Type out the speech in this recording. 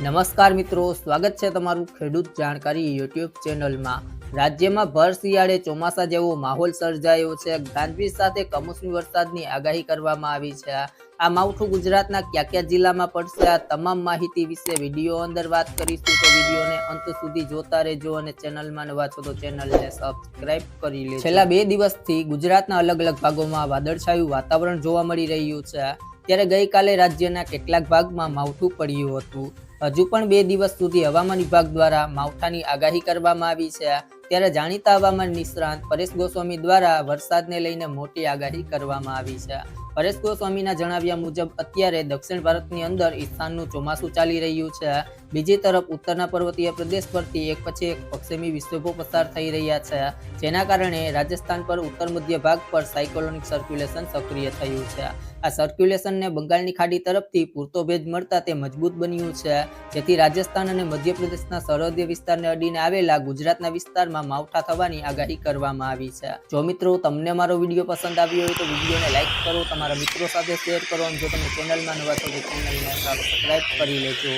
નમસ્કાર મિત્રો, સ્વાગત છે તમારું ખેડૂત જાણકારી યુટ્યુબ ચેનલમાં. રાજ્યમાં ભર શિયાળે ચોમાસા જેવો માહોલ સર્જાયો છે. ગાંજવીજ સાથે કમોસમી વરસાદની આગાહી કરવામાં આવી છે. આ માવઠું ગુજરાતના ક્યાં ક્યાં જિલ્લામાં પડશે? આ તમામ માહિતી વિશે વીડિયો અંદર વાત કરીશું. તો વિડીયોને અંત સુધી જોતા રહેજો અને ચેનલમાં નવા છો તો ચેનલને સબસ્ક્રાઇબ કરી લેજો. છેલ્લા બે દિવસથી ગુજરાતના અલગ અલગ ભાગોમાં વાદળછાયું વાતાવરણ જોવા મળી રહ્યું છે. ત્યારે ગઈકાલે રાજ્યના કેટલાક ભાગમાં માવઠું પડ્યું હતું. હજુ પણ બે દિવસ સુધી હવામાન વિભાગ દ્વારા માવઠાની આગાહી કરવામાં આવી છે. ત્યારે જાણીતા હવામાન નિષ્ણાંત પરેશ ગોસ્વામી દ્વારા વરસાદને લઈને મોટી આગાહી કરવામાં આવી છે. પરેશ ગોસ્વામીના જણાવ્યા મુજબ, અત્યારે દક્ષિણ ભારતની અંદર ઈશાનનું ચોમાસું ચાલી રહ્યું છે. બીજી તરફ ઉત્તરના પર્વતીય પ્રદેશ પરથી એક પછી એક પશ્ચિમી વિક્ષોભો પસાર થઈ રહ્યા છે. જેના કારણે રાજસ્થાન પર ઉત્તર મધ્ય ભાગ પર સાયકોલોનિક સર્ક્યુલેશન સક્રિય થયું છે. આ સર્ક્યુલેશનને બંગાળની ખાડી તરફથી પૂરતો ભેજ મળતા તે મજબૂત બન્યું છે. જેથી રાજસ્થાન અને મધ્યપ્રદેશના સરહદીય વિસ્તારને અડીને આવેલા ગુજરાતના વિસ્તારમાં માવઠા થવાની આગાહી કરવામાં આવી છે. જો મિત્રો, તમને મારો વીડિયો પસંદ આવ્યો હોય તો વિડીયોને લાઇક કરો, તમારા મિત્રો સાથે શેર કરો અને જો તમે ચેનલમાં નવા છો તો ચેનલને સબસ્ક્રાઈબ કરી લેજો.